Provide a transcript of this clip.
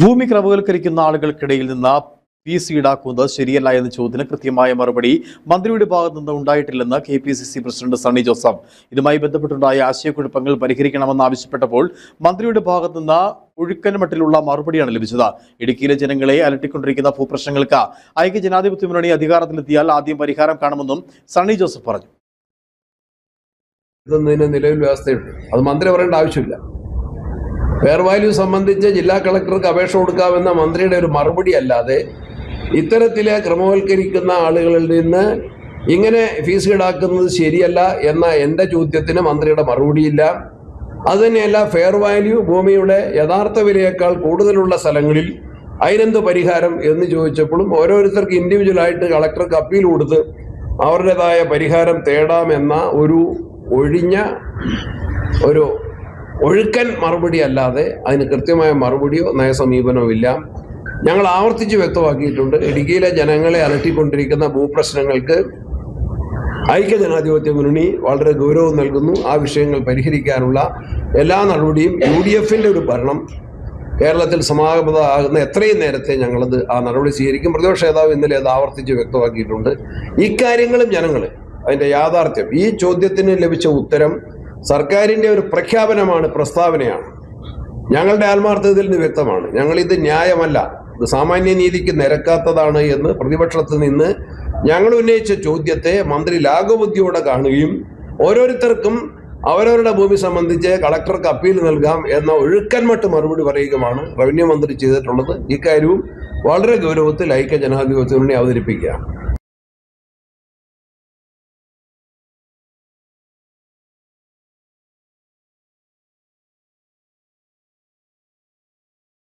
ഭൂമി ക്രമവൽക്കരിക്കുന്ന ആളുകൾക്കിടയിൽ നിന്ന് പി സി ഈടാക്കുന്നത് ശരിയല്ല എന്ന ചോദ്യത്തിന് കൃത്യമായ മറുപടി മന്ത്രിയുടെ ഭാഗത്തു നിന്ന് ഉണ്ടായിട്ടില്ലെന്ന് K P C C president Sunny Joseph. ഇതുമായി ബന്ധപ്പെട്ടുണ്ടായ ആശയക്കുഴപ്പങ്ങൾ പരിഹരിക്കണമെന്ന് ആവശ്യപ്പെട്ടപ്പോൾ മന്ത്രിയുടെ ഭാഗത്തു നിന്ന് ഒഴുക്കൻ മട്ടിലുള്ള മറുപടിയാണ് ലഭിച്ചത്. ഇടുക്കിയിലെ ജനങ്ങളെ അലട്ടിക്കൊണ്ടിരിക്കുന്ന ഭൂപ്രശ്നങ്ങൾക്ക് ഐക്യ ജനാധിപത്യ മുന്നണി അധികാരത്തിലെത്തിയാൽ ആദ്യം പരിഹാരം കാണുമെന്നും സണ്ണി ജോസഫ് പറഞ്ഞു. നിലവിൽ വ്യവസ്ഥയുണ്ട്. അത് മന്ത്രി പറയേണ്ട ആവശ്യമില്ല. ഫെയർ വാല്യൂ സംബന്ധിച്ച് ജില്ലാ കളക്ടർക്ക് അപേക്ഷ കൊടുക്കാമെന്ന മന്ത്രിയുടെ ഒരു മറുപടി അല്ലാതെ ഇത്തരത്തിലെ ക്രമവൽക്കരിക്കുന്ന ആളുകളിൽ നിന്ന് ഇങ്ങനെ ഫീസ് ഈടാക്കുന്നത് ശരിയല്ല എന്ന എന്റെ ചോദ്യത്തിന് മന്ത്രിയുടെ മറുപടിയില്ല. അതുതന്നെയല്ല ഫെയർ വാല്യൂ ഭൂമിയുടെ യഥാർത്ഥ വിലയേക്കാൾ കൂടുതലുള്ള സ്ഥലങ്ങളിൽ അതിനെന്ത് പരിഹാരം എന്ന് ചോദിച്ചപ്പോഴും ഓരോരുത്തർക്ക് ഇൻഡിവിജ്വലായിട്ട് കളക്ടർക്ക് അപ്പീൽ കൊടുത്ത് അവരുടേതായ പരിഹാരം തേടാമെന്ന ഒരു ഒഴിഞ്ഞ ഒരു ഒഴുക്കൻ മറുപടി അല്ലാതെ അതിന് കൃത്യമായ മറുപടിയോ നയസമീപനമോ ഇല്ല. ഞങ്ങൾ ആവർത്തിച്ച് വ്യക്തമാക്കിയിട്ടുണ്ട്. ഇടുക്കിയിലെ ജനങ്ങളെ അലട്ടിക്കൊണ്ടിരിക്കുന്ന ഭൂപ്രശ്നങ്ങൾക്ക് ഐക്യജനാധിപത്യ മുന്നണി വളരെ ഗൗരവം നൽകുന്നു. ആ വിഷയങ്ങൾ പരിഹരിക്കാനുള്ള എല്ലാ നടപടിയും യു ഡി എഫിന്റെ ഒരു ഭരണം കേരളത്തിൽ സമാഗതമാകുന്ന എത്രയും നേരത്തെ ഞങ്ങളത് ആ നടപടി സ്വീകരിക്കും. പ്രതിപക്ഷ നേതാവ് ഇന്നലെ അത് ആവർത്തിച്ച് വ്യക്തമാക്കിയിട്ടുണ്ട്. ഇക്കാര്യങ്ങളും ജനങ്ങൾ അതിന്റെ യാഥാർത്ഥ്യം ഈ ചോദ്യത്തിന് ലഭിച്ച ഉത്തരം സർക്കാരിന്റെ ഒരു പ്രഖ്യാപനമാണ് പ്രസ്താവനയാണ്. ഞങ്ങളുടെ ആത്മാർത്ഥതയിൽ നിന്ന് വ്യക്തമാണ്. ഞങ്ങളിത് ന്യായമല്ല. ഇത് സാമാന്യ നീതിക്ക് നിരക്കാത്തതാണ് എന്ന് പ്രതിപക്ഷത്ത് നിന്ന് ഞങ്ങൾ ഉന്നയിച്ച ചോദ്യത്തെ മന്ത്രി ലാഘബുദ്ധിയോടെ കാണുകയും ഓരോരുത്തർക്കും അവരവരുടെ ഭൂമി സംബന്ധിച്ച് കളക്ടർക്ക് അപ്പീൽ നൽകാം എന്ന ഒഴുക്കൻമട്ട് മറുപടി പറയുകയുമാണ് റവന്യൂ മന്ത്രി ചെയ്തിട്ടുള്ളത്. ഇക്കാര്യവും വളരെ ഗൗരവത്തിൽ ഐക്യ ജനാധിപത്യ മുന്നണി അവതരിപ്പിക്കുകയാണ്.